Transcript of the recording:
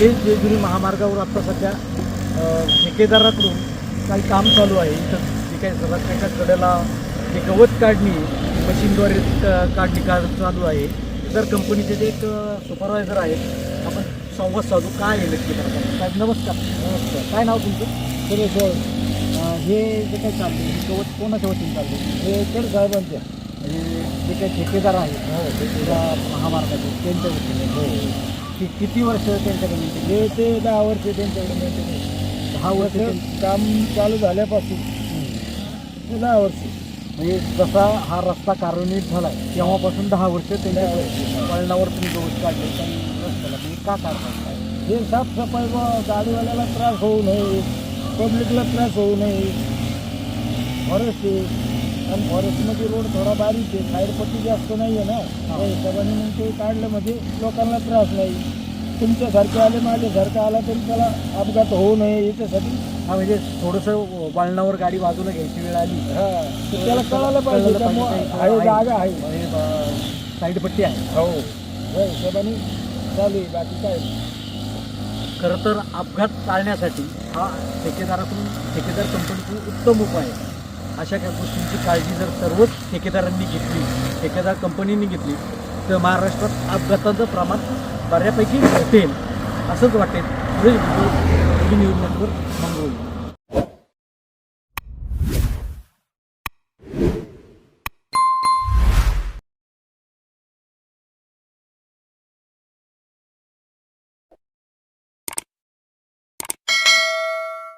मी जेजुरी महामार्गावर आत्ता सध्या ठेकेदाराकडून काही काम चालू आहे. इथं जे काही रस्त्याच्या कडेला जे गवत काढणी मशीनद्वारे क- काढणी का चालू आहे. इतर कंपनीचे जे एक सुपरवायझर आहेत आपण संवाद साधू. काय आहे नक्की? साहेब नमस्कार. नमस्कार. काय नाव तुमचं? सुरेश हे जे काही चाललं हे गवत कोणाच्या वतीने चाललं हे केड साहेबांच्या म्हणजे जे काही ठेकेदार आहेत हो महामार्गाचे त्यांच्या वतीने. हो. कि किती वर्ष त्यांच्याकडे मेंटेन हे ते दहा वर्ष त्यांच्याकडे मेंटेन दहा वर्ष काम चालू झाल्यापासून ते दहा वर्ष. म्हणजे जसा हा रस्ता कार्यान्वित झाला तेव्हापासून दहा वर्ष त्यांच्या वळणावर तुम्ही गवत काढले रस्त्याला तुम्ही का काढता हे साफसफाई व गाडीवाल्याला त्रास होऊ नये पब्लिकला त्रास होऊ नये. फॉरेस्ट आणि फॉरेस्टमध्ये रोड थोडा बारीक आहे साईडपट्टी जास्त नाही आहे ना त्या हिशोबाने मग ते काढलं म्हणजे लोकांना त्रास नाही. तुमच्यासारखे आले माझ्यासारखं आला तरी त्याला अपघात होऊ नये याच्यासाठी. हा म्हणजे थोडंसं वळणावर गाडी बाजूला घ्यायची वेळ आली. तर त्याला कळायला पाहिजे त्यामुळं आहे जागा आहे. साईडपट्टी आहे. हो. त्या हिशोबाने चालू आहे बाकी काय? खरं तर अपघात टाळण्यासाठी हा ठेकेदाराकडून ठेकेदार कंपनीकडून उत्तम उपाय आहे. अशा काही गोष्टींची काळजी जर सर्वच ठेकेदारांनी घेतली ठेकेदार कंपनींनी घेतली तर महाराष्ट्रात अपघाताचं प्रमाण बऱ्यापैकी घटेल असंच वाटेल. पुढील व्हिडिओ न्यूज नेटवर्क